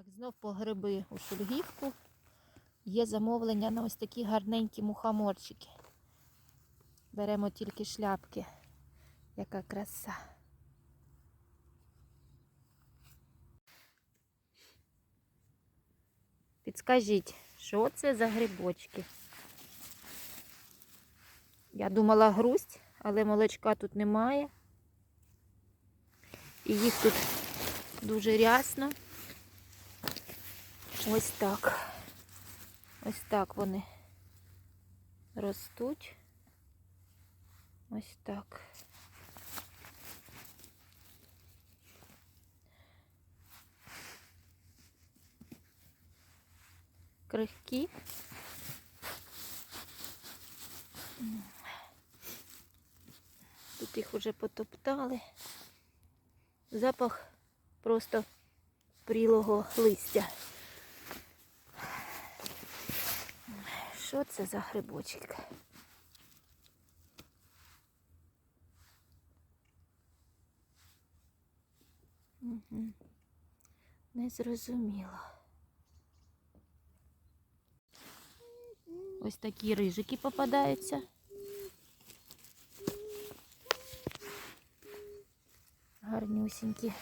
Так, знов по гриби у Шульгівку. Є замовлення на ось такі гарненькі мухоморчики. Беремо тільки шляпки. Яка краса. Підскажіть, що це за грибочки? Я думала грусть, але молочка тут немає. І їх тут дуже рясно. Ось так. Ось так вони ростуть. Ось так. Крихкі. Тут їх уже потоптали. Запах просто прілого листя. Що це за грибочок? Угу. Не зрозуміло. Ось такі рижики попадаються. Гарнюсінькі,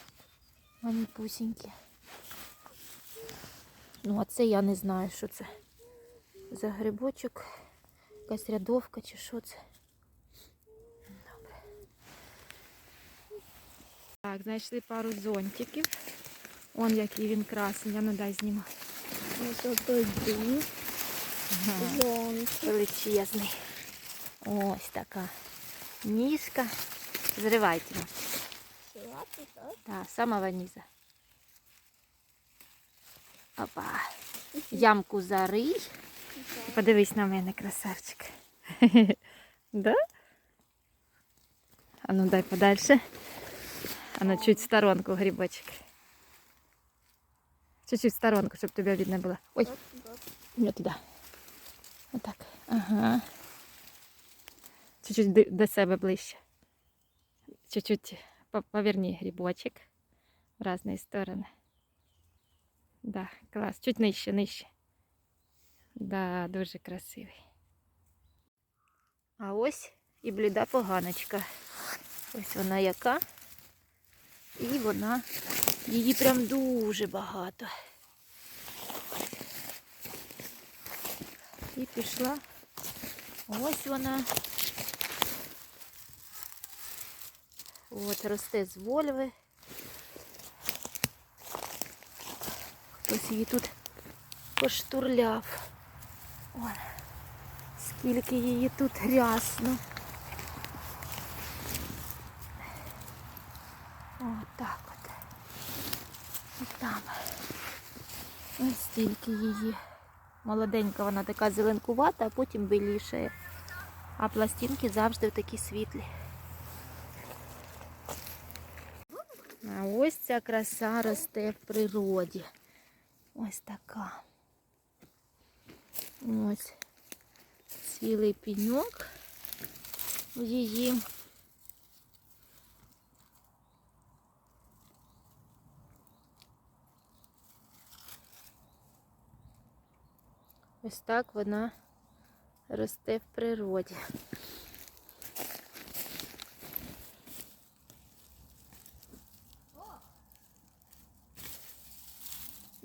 маніпусінькі. Ну, а це я не знаю, що це за грибочок. Якась рядовка чи що це. Добре. Так, знайшли пару зонтиків. Он який він красний. Я ну дай знімай. Ось отойди. Зонт. Величезний. Ось така ніжка. Зривайте. Так? Так, самого низа. Опа. Ямку зарий. Подивись на мене, красавчик. да? А ну дай подальше. А ну чуть в сторонку грибочек. Чуть-чуть в сторонку, щоб тебе видно було. Ой, не туди. Отак. Ага. Чуть-чуть до- себе ближче. Чуть-чуть поверни грибочек в разные стороны. Да, клас. Чуть нижче, нижче. Да, дуже красивий. А ось і бліда поганочка. Ось вона яка. І вона, її прям дуже багато. І пішла. Ось вона. От росте з вольви. Хтось її тут поштурляв. Ой, скільки її тут рясно. Отак от. І там. Ось стільки її. Молоденька вона така зеленкувата, а потім білішає. А пластинки завжди такі світлі. А ось ця краса росте в природі. Ось така. Ось цілий піньок у її. Ось так вона росте в природі.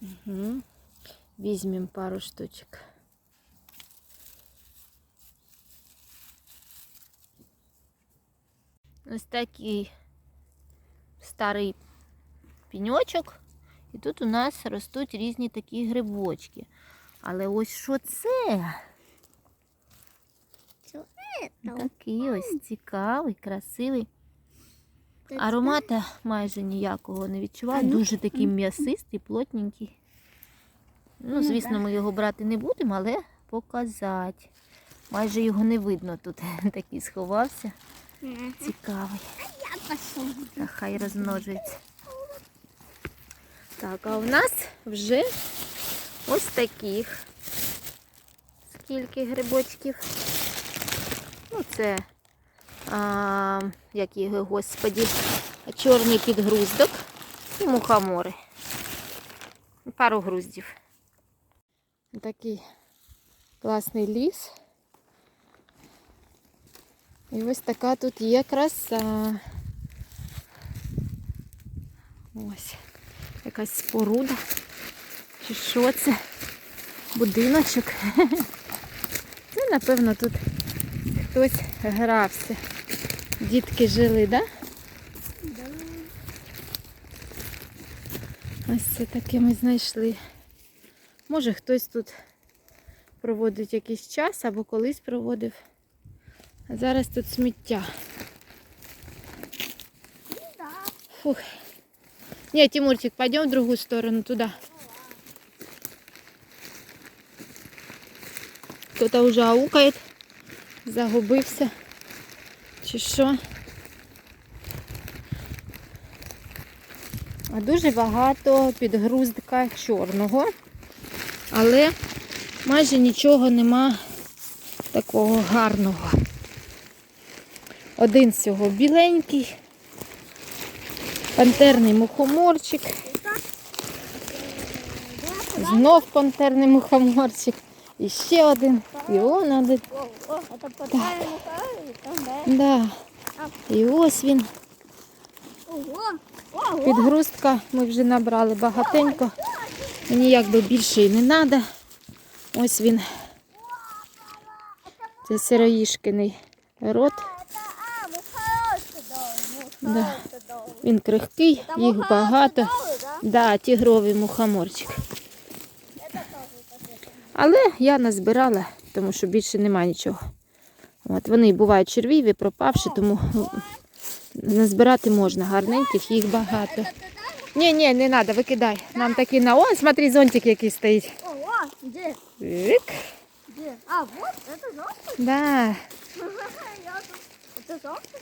Угу. Візьмемо пару штучок. Ось такий старий піньочок. І тут у нас ростуть різні такі грибочки. Але ось що це? Такий ось цікавий, красивий. Аромата майже ніякого не відчуваю. Ну. Дуже такий м'ясистий, плотненький. Ну, Ну, звісно, ми його брати не будемо, але показати. Майже його не видно тут. Такий сховався. Цікавий. Я пошел. Та хай розмножується. Так, а у нас вже ось таких. Скільки грибочків? Ну, це, а, як його, господі, чорний підгруздок і мухомори. пару груздів. Такий класний ліс. І ось така тут є краса. Ось якась споруда. Чи що це? Будиночок. Це, напевно, тут хтось грався. Дітки жили, так? Да? Да. Ось це таке ми знайшли. Може хтось тут проводить якийсь час або колись проводив. А зараз тут сміття. Фух. Ні, Тимурчик, пойдем в другу сторону, туди. Хто-то вже аукає, загубився. Чи що? А дуже багато підгруздка чорного, але майже нічого нема такого гарного. Один всього біленький, пантерний мухоморчик, знов пантерний мухоморчик, і ще один, і он один. Да? І ось він. Підгрузка ми вже набрали багатенько. Мені якби більше і не треба. Ось він. Це сироїшкиний рот. Да. мухорочки дали. Він крихкий, Это їх мухорочки багато. дали, да? Да, тігровий мухоморчик. Это тоже такой. Але я назбирала, тому що більше нема нічого. От, вони бувають червиві, пропавші, тому ну, назбирати можна. Гарненьких, їх багато. Это ты Ні, ні, не треба, викидай. Нам такі на. О, смотри, зонтик який стоїть. дал? Ого, где? Вик. Где? А, вот, это желтый? Да. Я тут- Это желтый?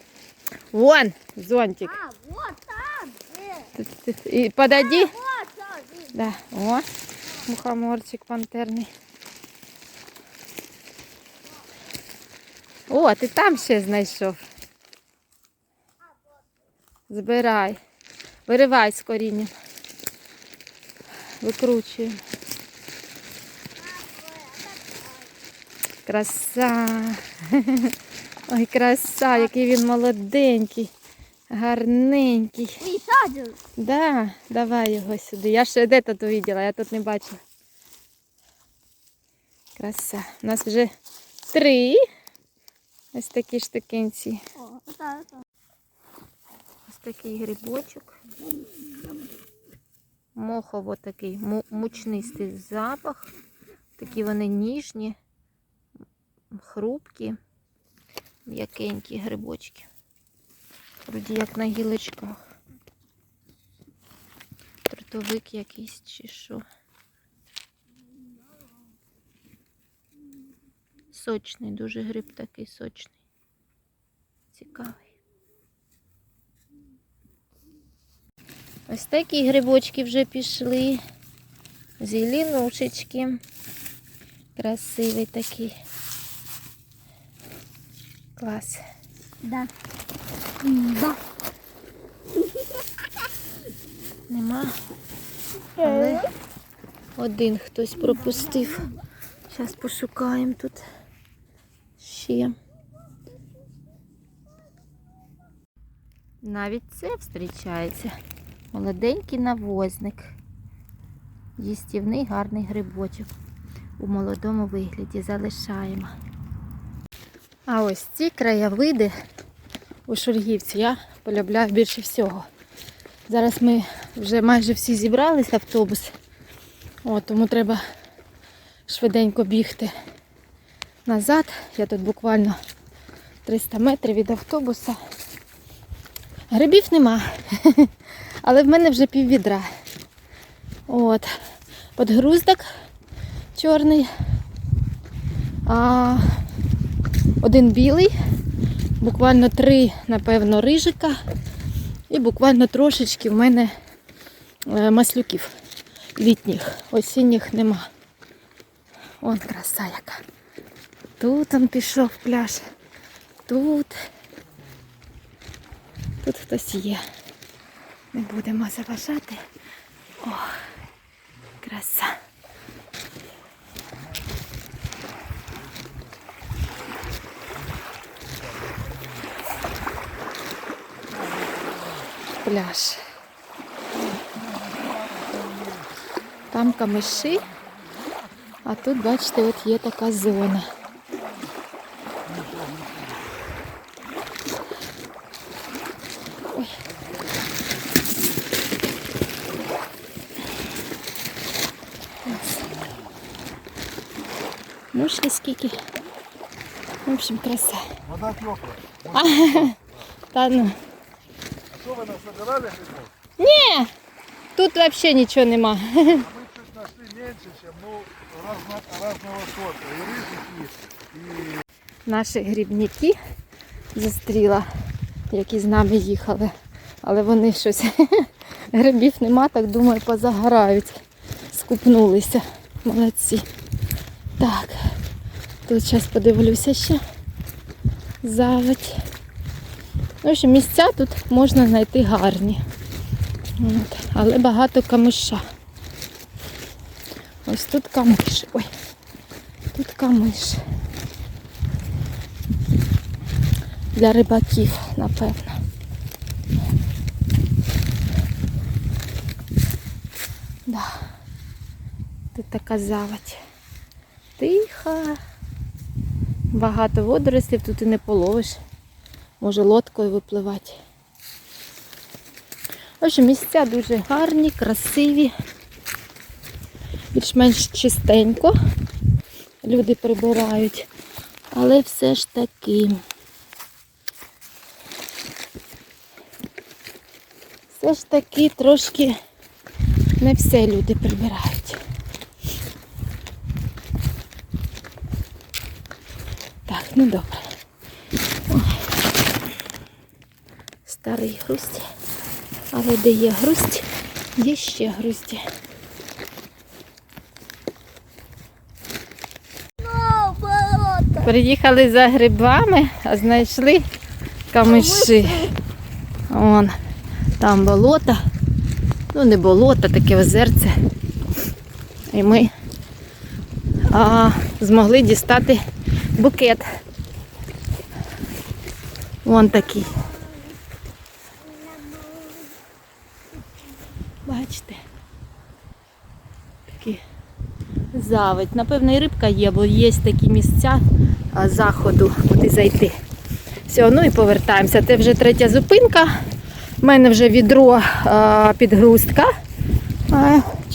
Вон зонтик. А, вот там, где? Тут. І подойди. Вот, там. Да. О, мухоморчик пантерний. О, ти там ще знайшов. Збирай. Виривай з корінням. Викручуємо. Краса. Ой, краса, який він молоденький, гарненький. И садил. Да, давай його сюди. Я ще де тут увидела, я тут не бачила. Краса. У нас вже три. Ось такі штукенці. О. Ось такий грибочок. Мохово такий му- мучнистий запах. Такі вони ніжні, хрупкі, м'якенькі грибочки. Вроді як на гілочках. Трутовик якийсь чи що. Сочний, дуже гриб такий сочний. Цікавий. Ось такі грибочки вже пішли. Зеленушечки. Красивий такий. Клас. Да. Да. Нема. Але один хтось пропустив. Зараз пошукаємо тут ще. Навіть це зустрічається. Молоденький навозник. Їстівний гарний грибочок. У молодому вигляді залишаємо. А ось ці краєвиди у Шульгівці я полюбляю більше всього. Зараз ми вже майже всі зібрались автобус. О, тому треба швиденько бігти назад. Я тут буквально 300 метрів від автобуса. Грибів нема, але в мене вже пів відра. От. Подгруздок чорний. А, один білий, буквально три, напевно, рижика. І буквально трошечки в мене е, маслюків літніх, осінніх нема. Вон краса яка. Тут он пішов пляж. Тут. Тут хтось є. Не будемо заважати. О, краса. Пляж. Там камиші, а тут, бачите, от є така зона. Ой. Ось. Мушки скільки. В общем, краса. Вода тепла. Та ну. А что вы нас собирали грибов? Ні, тут взагалі нічого нема. А мы чуть нашли меньше, чем ну, разно, разного сорта. И рыжики, и Наші грибники зустріла, які з нами їхали. Але вони щось грибів нема, так думаю, позагорають. Скупнулися. Молодці. Так, тут зараз подивлюся ще. Заводь. В общем, місця тут можна знайти гарні. От. Але багато камиша. Ось тут камиш. Ой, тут камиш. Для рибаків, напевно. Да. Тут така заводь. Тиха. Багато водорослів тут і не половиш. Може лодкою випливати. Общем, місця дуже гарні, красиві. Більш-менш чистенько. Люди прибирають. Але все ж таки. Все ж таки трошки не все люди прибирають. Так, ну добре. Старий грусть. Але де є грусть, є ще грузді. Ну. Приїхали за грибами, а знайшли камиші. Вон, там болото. Ну, не болото, таке озерце. І ми а, змогли дістати букет. Вон такий. Бачите? Такий заводь. Напевно, і рибка є, бо є такі місця заходу, куди зайти. Все, ну і повертаємося. Це вже третя зупинка. У мене вже відро підгрузка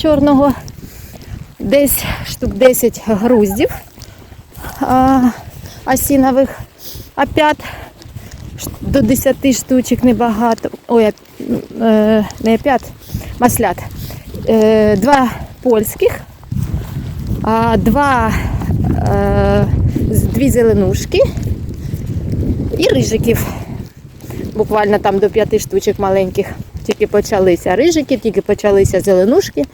чорного. Десь штук 10 груздів осінових, а 5 до 10 штучок небагато. Ой, е, не 5, маслят. Е, два польських, два, е, дві зеленушки і рижиків. Буквально там до п'яти штучок маленьких. Тільки почалися рижиків, тільки почалися зеленушки.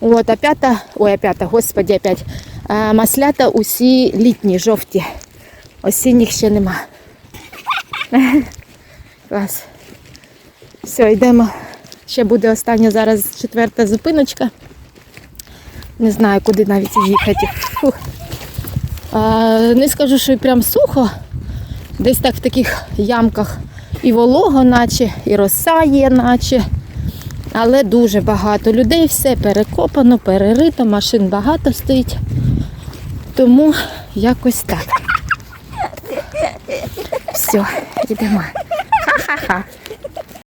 От, а п'ята, ой, а п'ята, господі, опять. А, маслята усі літні, жовті. Осінніх ще нема. Клас. Все, йдемо. Ще буде остання зараз четверта зупиночка. Не знаю, куди навіть їхати. Фух. А, не скажу, що прям сухо. Десь так в таких ямках і волого, наче, і роса є, наче. Але дуже багато людей, все перекопано, перерито, машин багато стоїть. Тому якось так. Все, йдемо. Ха-ха-ха.